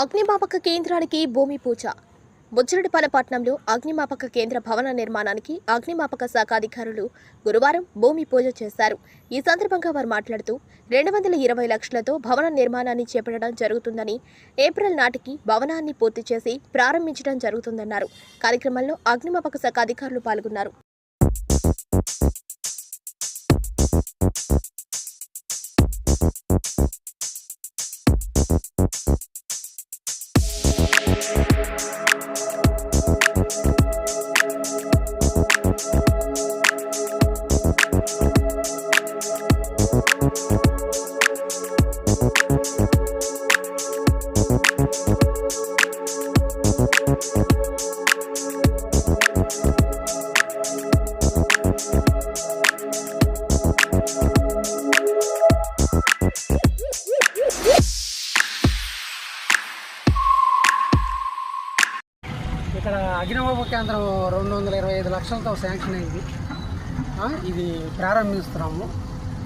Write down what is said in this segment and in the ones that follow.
అగ్నిమాపక కేంద్రానికి భూమి పూజ ముచ్చరడిపల్లపట్నంలో అగ్నిమాపక కేంద్ర భవన నిర్మాణానికి అగ్నిమాపక శాఖ అధికారులు గురువారం భూమి పూజ చేశారు. ఈ సందర్భంగా వారు మాట్లాడుతూ రెండు వందల ఇరవై లక్షలతో భవన నిర్మాణాన్ని చేపట్టడం జరుగుతుందని ఏప్రిల్ నాటికి భవనాన్ని పూర్తి చేసి ప్రారంభించడం జరుగుతుందన్నారు. కార్యక్రమంలో అగ్నిమాపక శాఖ అధికారులు పాల్గొన్నారు. ఇక్కడ అగ్నిబాబు కేంద్రం రెండు వందల ఇరవై ఐదు లక్షలతో శాంక్షన్ అయింది. ఇది ప్రారంభిస్తున్నాము.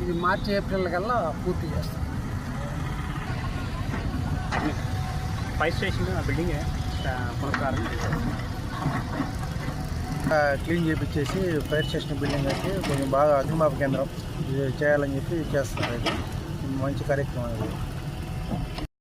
ఇది మార్చి ఏప్రిల్ కల్లా పూర్తి చేస్తాం. Fire station building. పునఃప్రారంభం క్లీన్ చేపించేసి ఫైర్ స్టేషన్ బిల్డింగ్ అయితే కొంచెం బాగా అగ్నిమాప కేంద్రం ఇది చేయాలని చెప్పి చేస్తున్నారు. మంచి కార్యక్రమం అది